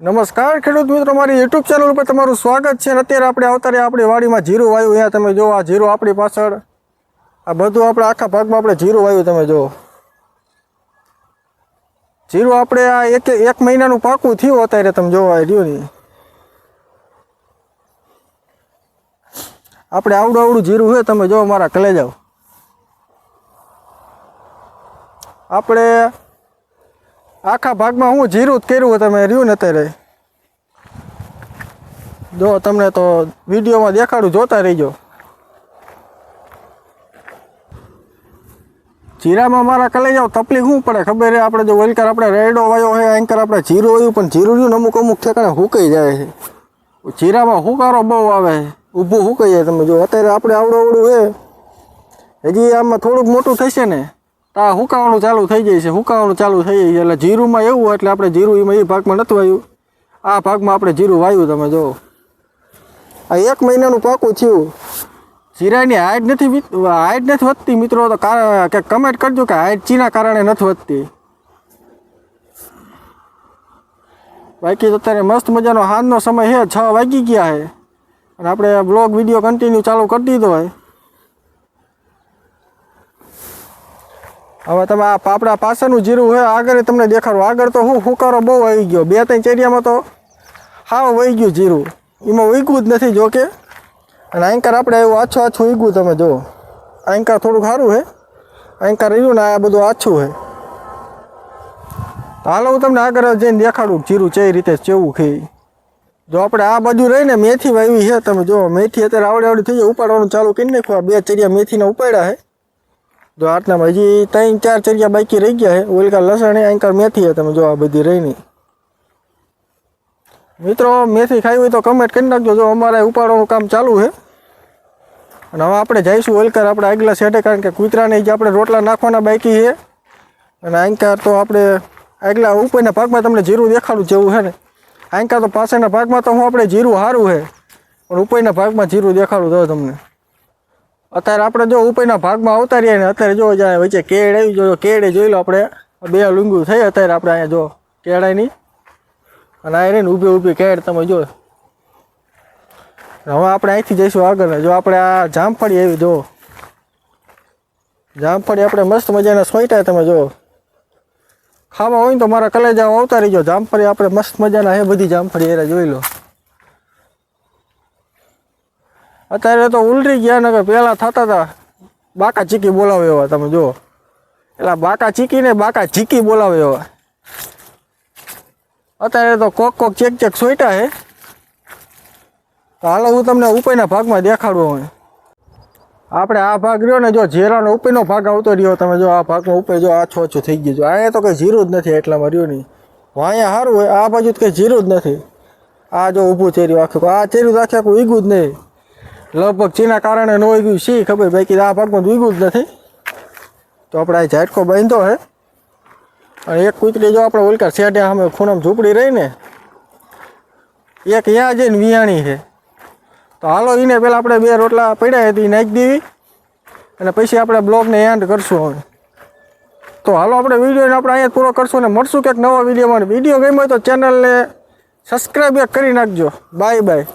નમસ્કાર ખેડૂત મિત્રો, મારી યુટ્યુબ ચેનલ ઉપર તમારું સ્વાગત છે અને અત્યારે આપણે અવતારે આપણી વાડીમાં જીરું વાયું. અહીંયા તમે જો આ જીરું આપણી પાછળ, આ બધું આપણે આખા ભાગમાં આપણે જીરું વાયું તમે જો જીરું આપણે આ એક એક મહિનાનું પાકું થયું અત્યારે તમે જોવા રહ્યું નહીં આપણે આવડું આવડું જીરું છે તમે જો મારા કલે જાઓ આપણે આખા ભાગમાં હું જીરું જ કર્યું તમે રહ્યું ને અત્યારે જો તમને તો વિડીયોમાં દેખાડું, જોતા રહીજો. જીરામાં મારા કલેજાઓ તકલીફ શું પડે, ખબર છે? આપણે જો વલકાર, આપણે રેડો વાયો હોય એન્કર આપણે જીરું વાયું, પણ જીરું રહ્યું અમુક અમુક ઠેકાણે હુકાઈ જાય છે. જીરામાં હુકારો બહુ આવે ઊભું હુકાઈ જાય તમે જો, અત્યારે આપણે આવડું આવડું છે. હજી આમાં થોડુંક મોટું થશે ને? આ હુકાવાનું ચાલુ થઈ જાય છે. હુકાવાનું ચાલુ થઈ જાય છે એટલે જીરુંમાં એવું એટલે આપણે જીરું એમાં એ ભાગમાં નથી વાયું. આ ભાગમાં આપણે જીરું વાયું તમે જો. આ એક મહિનાનું પાકું થયું. જીરાની હાઈટ નથી હાઈટ નથી વધતી મિત્રો, તો કા- કમેન્ટ કરજો કે હાઈટ ચીના કારણે નથી વધતી. બાકી તો અત્યારે મસ્ત મજાનો હાથનો સમય છે, છ વાગી ગયા છે. અને આપણે બ્લોગ વીડિયો કન્ટિન્યુ ચાલુ કરી દીધો હોય હવે તમે આ પાપડા પાછળનું જીરું હોય, આગળ તમને દેખાડું. આગળ તો હું હુકારો બહુ આવી ગયો. બે ત્રણ ચેરિયામાં તો હાવ વહી ગયું જીરું. એમાં ઉગ્યું જ નથી, જો કે. અને એન્કર આપણે એવું આછું આછું ઉગ્યું તમે જો. એન્કર થોડુંક સારું છે એન્કર રહ્યું ને આ બધું આછું છે હાલો હું તમને આગળ જઈને દેખાડું જીરું ચે રીતે ચેવું છે. જો આપણે આ બાજુ રહીને મેથી વાવી છે તમે જો. મેથી અત્યારે આવડે આવડી થઈ જાય. ઉપાડવાનું ચાલુ કરી નાખ્યું આ બે ચરિયા મેથીના ઉપાડ્યા છે જો આટલામાં હજી ત્રણ, ચાર ચરિયા બાકી રહી ગયા છે. ઓલકા લસણ અંકર મેથી તમે જો આ બધી રહીની. મિત્રો, મેથી ખાઈ હોય તો કમેન્ટ કરી નાખજો. જો અમારે ઉપાડવાનું કામ ચાલુ છે. અને હવે આપણે જઈશું ઓલકર આપણે આગલા સેટે કારણ કે કૂતરાને જે આપણે રોટલા નાખવાના બાકી છે. અને આંકાર તો આપણે આગલા ઉપરના ભાગમાં તમને જીરું દેખાડું જેવું છે ને. આંકાર તો પાછળના ભાગમાં તો હું આપણે જીરું સારું છે. પણ ઉપરના ભાગમાં જીરું દેખાડું તો તમને. અત્યારે આપણે જો ઉપરના ભાગમાં આવતા રહીએ ને અત્યારે જો જાય વચ્ચે કેળ આવી જોયો કેળે જોઈ લો આપણે. બે લુંગુ થઈ અત્યારે આપણે અહીંયા જો કેળાની અને આ રહીને ઊભી ઊભી કેળ તમે જો. હવે આપણે અહીંથી જઈશું આગળ જો આપણે આ જામફળી આવી જો. જામફળી આપણે મસ્ત મજાના સોઈટા તમે જો. ખાવા હોય ને તો મારા કલેજા આવતા રહીજો જામફળી આપણે મસ્ત મજાના હે બધી જામફળી એરા જોઈ લો. અત્યારે તો ઉલટી ગયા ને પહેલાં થતા હતા બાકા ચીકી બોલાવે એવા, તમે જુઓ. એટલે બાકા ચીકી ને બાકા ચીકી બોલાવે એવા. અત્યારે તો કોક કોક ચેક ચેક સોઈટા હે. તો હાલો હું તમને ઉપરના ભાગમાં દેખાડું હોય આપણે આ ભાગ રહ્યો ને જો ઝેરાનો ઉપરનો ભાગ આવતો રહ્યો, તમે જો આ ભાગમાં ઉપર જો આછો આછો થઈ ગયો. જો અહીંયા તો કંઈ જીરું જ નથી એટલામાં રહ્યું નહીં. અહીંયા સારું હોય, આ બાજુ તો કંઈ જીરું જ નથી. આ જો ઊભું ચેર્યું આખું, આ ચેર્યું આખે આખું ઈગું જ નહીં. લગભગ ચીના કારણે ન ગયું, શી ખબર? બાકી આ ભાગમાં ઉગ્યું જ નથી. તો આપણે આ ઝાટકો બાંધ્યો હે. અને એક કૂતરી જો આપણે ઓલકા શેઠે અમે ખૂણામાં ઝૂંપડી રહીને એક ત્યાં જઈને વિયાણી છે. તો હાલો એને પહેલાં આપણે બે રોટલા પડ્યા હતી નાખી દેવી અને પછી આપણે બ્લોગને એન્ડ કરશું હવે. તો હાલો આપણે વિડીયોને આપણે અહીંયા પૂરો કરશું અને મળશું કંઈક નવા વિડીયોમાં. વીડિયો ગમ્યો હોય તો ચેનલને સબસ્ક્રાઈબ કરી નાખજો. Bye bye